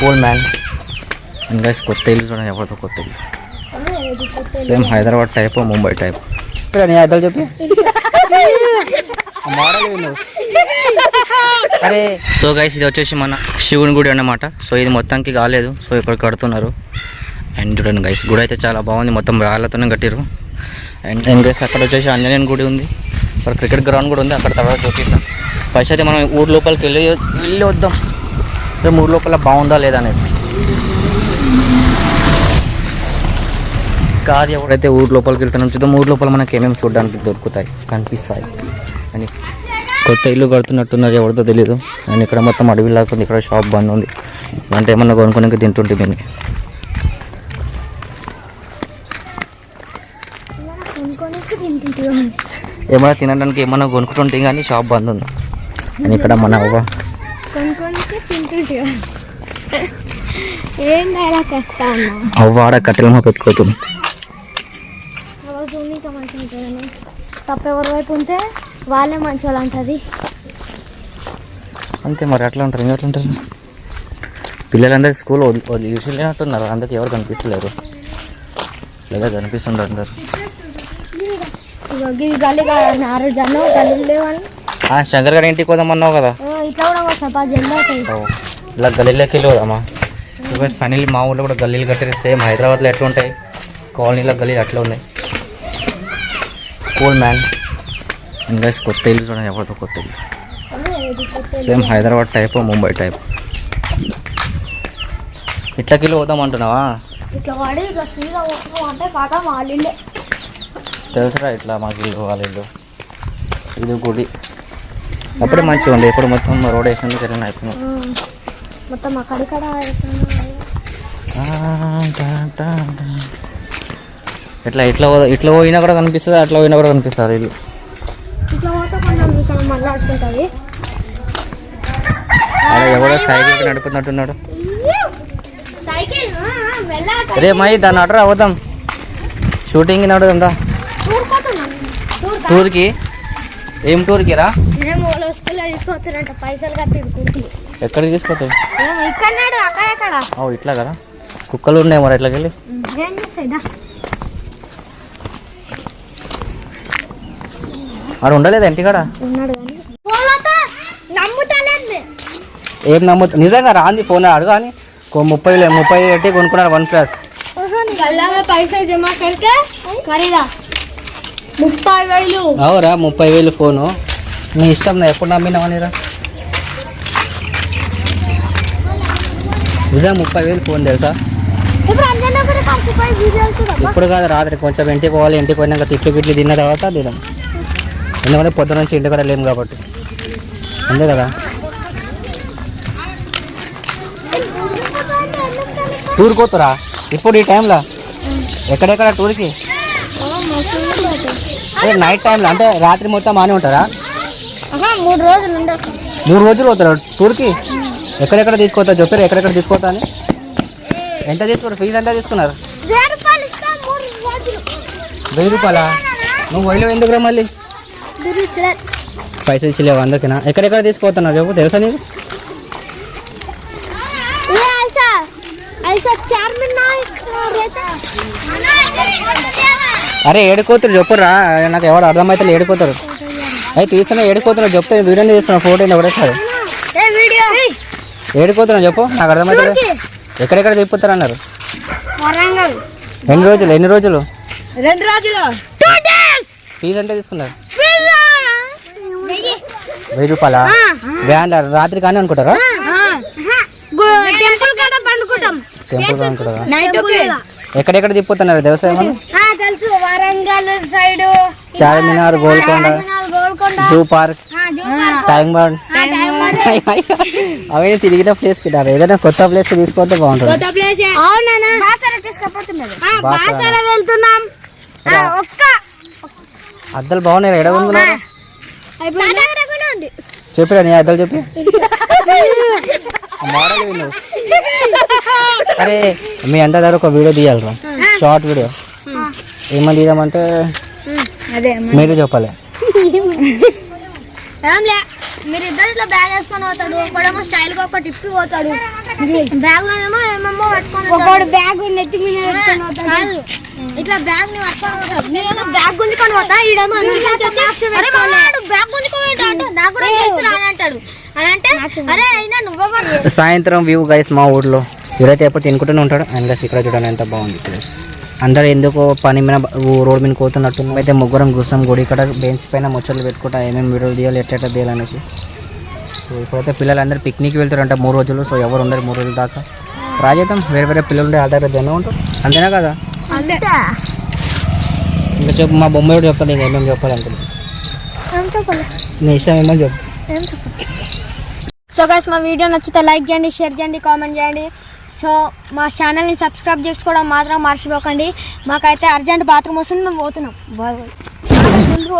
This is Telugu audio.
కూల్ మ్యాన్ ఇంకా కొత్త ఇల్లు చూడండి ఎవరితో కొత్త ఇల్లు same Hyderabad type Mumbai type నీ అద్దలు చెప్పి. మోడల్ అరే. సో గైస్ ఇది వచ్చేసి మన శివుని గుడి అన్నమాట. సో ఇది మొత్తానికి కాలేదు. సో ఇక్కడ కడుతున్నారు. అండ్ చూడండి గైస్ గుడి అయితే చాలా బాగుంది. మొత్తం రాళ్ళతోనే కట్టిరు అండ్ అండ్ గైస్ అక్కడ వచ్చేసి ఆంజనేయుని గుడి ఉంది. అక్కడ క్రికెట్ గ్రౌండ్ కూడా ఉంది. అక్కడ తర్వాత చూపిస్తాం. ఫస్ట్ అయితే మనం ఊరు లోపలికి వెళ్ళి వెళ్ళి వద్దాం. సో ఊరు లోపల బాగుందా లేదా అనేసి. కార్ ఎవరైతే ఊరు లోపలికి వెళ్తున్నాం చూద్దాం ఊరు లోపల మనకి ఏమేమి చూడడానికి దొరుకుతాయి కనిపిస్తాయి. అని కొత్త ఇల్లు కడుతున్నట్టున్నారు ఎవరితో తెలియదు అండ్ ఇక్కడ మొత్తం అడవి లాక్కుంది ఇక్కడ షాప్ బంద్ ఉంది. అంటే ఏమన్నా కొనుక్కోనికి తింటుంటే దీన్ని ఏమైనా తినడానికి ఏమన్నా కొనుక్కుంటుంటే కానీ షాప్ బంద్ ఉంది. అండ్ ఇక్కడ మన కొనుక్కొని తింటుంటే ఏం డైలాగ్ వస్తా అన్న అవ్వ ఆడ కట్టెలమ్మ పెట్టుకోతుంది. రోజు ఇంకా మంచిగా ఉంటుందని. తప్ప ఎవరి వైపు ఉంటే వాళ్ళే మంచి వాళ్ళు అంటది. అంతే మరి అట్లా ఉంటారు ఇంకా అట్లా ఉంటారు. పిల్లలందరూ స్కూల్ వదిలేసినట్టున్నారు అందుకే ఎవరు కనిపిస్తలేరు. లేదా కనిపిస్తుంటారు అందరు. గల్లీ కాదు ఆరు జన్మ గల్లీ లేవని. ఆ, శంకర్ గారి ఇంటికి పోదామన్నావు కదా. ఇట్లా కూడా వస్తా ఇలా గల్లీలోకి వెళ్ళి పోదామా బికాస్ పనీలు మా ఊళ్ళో కూడా గల్లీలు కట్టారు సేమ్ హైదరాబాద్లో ఎట్లా ఉంటాయి కాలనీలో గల్లీలు అట్లా ఉన్నాయి కూల్ మ్యాన్ ఇంకా కొత్త ఇల్లు చూడండి ఎవరితో కొత్త ఇల్లు same Hyderabad type Mumbai type ఇట్లకి వెళ్ళి పోదాం అంటున్నావా ఇట్లా ఇట్లా తెలుసురా ఇట్లా మాకు ఇల్లు వాళ్ళ ఇల్లు ఇది గుడి అప్పుడే మంచిగా ఉంది ఇప్పుడు మొత్తం రోడ్ వేసినందుకు వెళ్ళిన అయిపోయింది మొత్తం అక్కడిక్కడ ఇట్లా ఇట్లా ఇట్లా పోయినా కూడా కనిపిస్తుంది? అట్లా పోయినా కూడా కనిపిస్తారు ఇల్లు వస్తుంటుంది అలా ఎవడో సైకిల్ నడుపుతున్నట్టున్నాడు. రే మై దాన్ని అటు అవుదాం షూటింగ్ నడుదా టూర్కి ఏం టూర్కి రా? వాళ్ళు వస్తువులు తీసుకొస్తారంట. పైసలు కట్టి కూర్చుని ఎక్కడికి తీసుకొస్తావు అక్కడెక్కడ? ఇట్లా కదా? కుక్కలు ఉన్నాయి మరి ఎట్లకి వెళ్ళి ఆడ ఉండలేదు ఇంటికాడ ఏం నమ్ము నిజంగా రాంది ఫోన్ అడుగు అని. ముప్పై ముప్పై పెట్టి కొనుక్కున్నారు వన్ ప్లస్. గల్లామే పైసలు జమా కరికే ఖరీదా ముప్పై వేలు. అవురా ముప్పై వేలు ఫోను. నీ ఇష్టం నా ఎప్పుడు నమ్మినావనిరా నిజం ముప్పై వేలు ఫోన్ తెలుసా? ఇప్పుడు కాదు రాత్రి కొంచెం ఇంటికి పోవాలి ఇంటికి పోయినాక తిట్లు గిట్లు తిన్న తర్వాత తినాం. ఎందుకంటే పొద్దున నుంచి ఇంటి కూడా లేము కాబట్టి. అంతే కదా? టూర్ పోతురా ఇప్పుడు ఈ టైంలో? ఎక్కడెక్కడ టూర్కి? నైట్ టైంలో అంటే రాత్రి మొత్తం ఆనే ఉంటారా? మూడు రోజులు ఉండొచ్చు పోతారా? టూర్కి? ఎక్కడెక్కడ తీసుకోతా చెప్పారు ఎక్కడెక్కడ తీసుకోతా అని? ఎంత తీసుకున్నారు? ఫీజు ఎంత తీసుకున్నారు? వెయ్యి రూపాయలా నువ్వు వైలో ఎందుకురా మళ్ళీ? పైసలు ఇచ్చలేవు అందుకేనా? ఎక్కడెక్కడ తీసుకుపోతున్నావు చెప్పు తెలుసా నీకు? అరే ఏడుకోతురు చెప్పురా నాకు ఎవరు అర్థమైతే ఏడుకోతారు. అయితే తీస్తున్నా ఏడుకోతున్నా చెప్తే వీడియోని తీస్తున్నా ఫోటో ఎవరేస్తారు ఏ వీడియో? ఏడుకోతున్నా చెప్పు నాకు అర్థమైతే ఎక్కడెక్కడ తిప్పుతారు అన్నారు వరంగల్. ఎన్ని రోజులు ఎన్ని రోజులు? రెండు రోజులు. ఫీజు ఎంత తీసుకున్నారు? వెయ్యి. రూపాయల? వ్యాన్ రాత్రి కానీ అనుకుంటారా? టెంపుల్ కాడ పండుకుంటాం. టెంపుల్ అనుకుంటారా నైట్ ఎక్కడెక్కడ తిప్పుతున్నారు తెలుసా ఏమన్నా? తెలుసు. Warangal side Charminar Golconda. Zoo park. Time బాండ్. అవన్నీ తిరిగిన ప్లేస్కి. ఏదైనా కొత్త ప్లేస్కి తీసుకొస్తే బాగుంటుంది. ప్లేస్ అవునా బాసర తీసుకపోతున్నది. బాసర. వెళ్తున్నాం. ఆ, ఒక్క. అద్దలు బాగున్నాయి ఎడ కొనుక్కున్నారు చెప్పిరా నీ అద్దలు చెప్పి. మోడల్ విను అరే మీ అంత దగ్గర ఒక వీడియో తీయాలి షార్ట్ వీడియో ఏమని తీద్దామంటే అదే మీరు చెప్పాలి. ఏంలే మీరు ఇద్దరు ఇట్లా బ్యాగ్ వేసుకొని పోతాడు ఒకడేమో స్టైల్గా ఒక టిప్ పోతాడు. బ్యాగ్లో ఏమో ఏమేమో పట్టుకొని ఒకడు బ్యాగ్ నెత్తి కాదు ఇట్లా బ్యాగ్ని పట్టుకొని పోతాడు. నేనేమో బ్యాగ్ గుంజుకొని పోతా ఈడేమో బ్యాగ్ గుంజుకొని నాకు కూడా తెలుసు అని అంటాడు. అని అంటే అరే అయినా నువ్వెవరు సాయంత్రం వ్యూ గైస్ మా ఊర్లో ఎవరైతే ఎప్పుడు తినుకుంటూనే ఉంటాడు అండ్ గైస్ ఇక్కడ చూడండి ఎంత బాగుంది ప్లేస్ అందరూ ఎందుకో పని మీద రోడ్ మీద కోతున్నట్టు అయితే ముగ్గురం కూర్చొని గుడి ఇక్కడ బెంచ్ పైన ముచ్చట్లు పెట్టుకుంటా ఏమేమి వీడియోలు తీయాలి ఎట్ట తీయాలనేసి సో ఇప్పుడైతే పిల్లలందరూ పిక్నిక్ వెళ్తారంట మూడు రోజులు. సో ఎవరు ఉండరు మూడు రోజుల దాకా. ట్రై చేద్దాం వేరే వేరే పిల్లలు ఉంటే ఆధార జనం ఉంటారు. అంతేనా కదా? ఇంకా చెప్పు మా బొమ్మ కూడా చెప్తాను ఇంకా ఏమేమి చెప్పాలనుకుంటున్నాను నీ ఇష్టం ఏమో చెప్పు. సో గైస్ మా వీడియో నచ్చితే లైక్ చేయండి షేర్ చేయండి కామెంట్ చేయండి. సో మా ఛానల్ని సబ్స్క్రైబ్ చేసుకోవడం మాత్రం మర్చిపోకండి. మాకైతే అర్జెంట్ బాత్రూమ్ వస్తుంది మేము పోతున్నాం బాయ్ ముందు